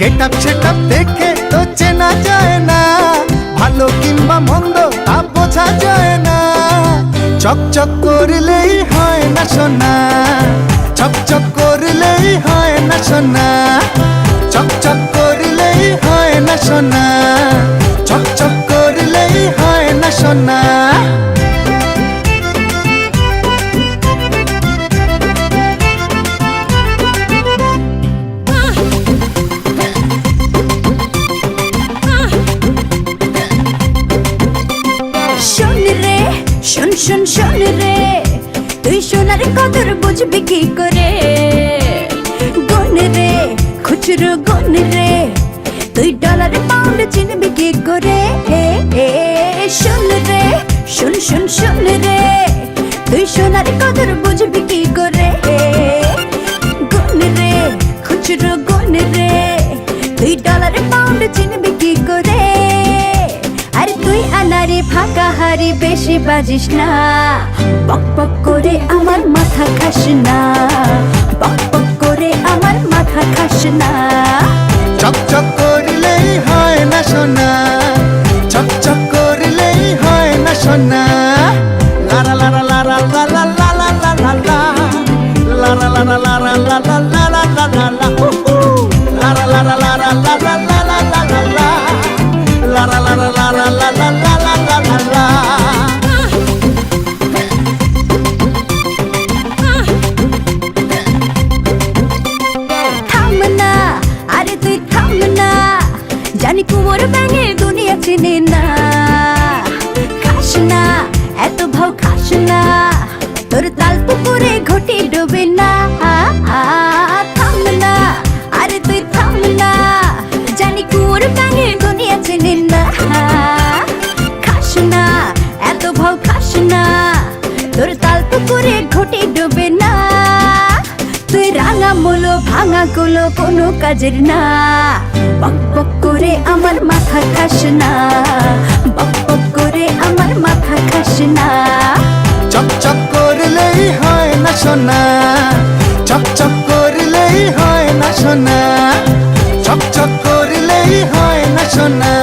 Get up set up দেখে তো চেনা যায় না। ভালো কিংবা মন্দ, তা বোঝা যায় না। চকচক করলেই হয় না সোনা। চকচক করলেই হয় না সোনা। শোন শোন রে। তুই সোনার কদর বুঝবি কি করে? গুন রে, খুচরো গুন রে। তুই ডলার পাউন্ড চিনবি কি করে? শোন রে, শোন শোন শোন রে। তুই সোনার কদর বুঝবি কি করে? গুন রে, খুচরো গুন রে। তুই ডলার পাউন্ড চিনবি কি করে? ফাঁকা হারি বেশি বাজিস না পক বক করে আমার মাথা খাস না পক পক করে আমার মাথা খাস না চক চক করলেই হয় না সোনা চকচক করলেই হয় না সোনা লারা লারা লারা লারা লারা লারা লারা লারা লারা লারা কুমোর ব্যাঙে দুনিয়া চিনে না। খাস না এত ভাও খাস না। তোর তাল ভাঙা গুলো কোনো কাজের না। বক বক করে আমার মাথা খাস না। বক বক করে আমার মাথা খাস না। চকচক করলেই হয় না সোনা। চকচক করলেই হয় না সোনা। চকচক করলেই হয় না সোনা।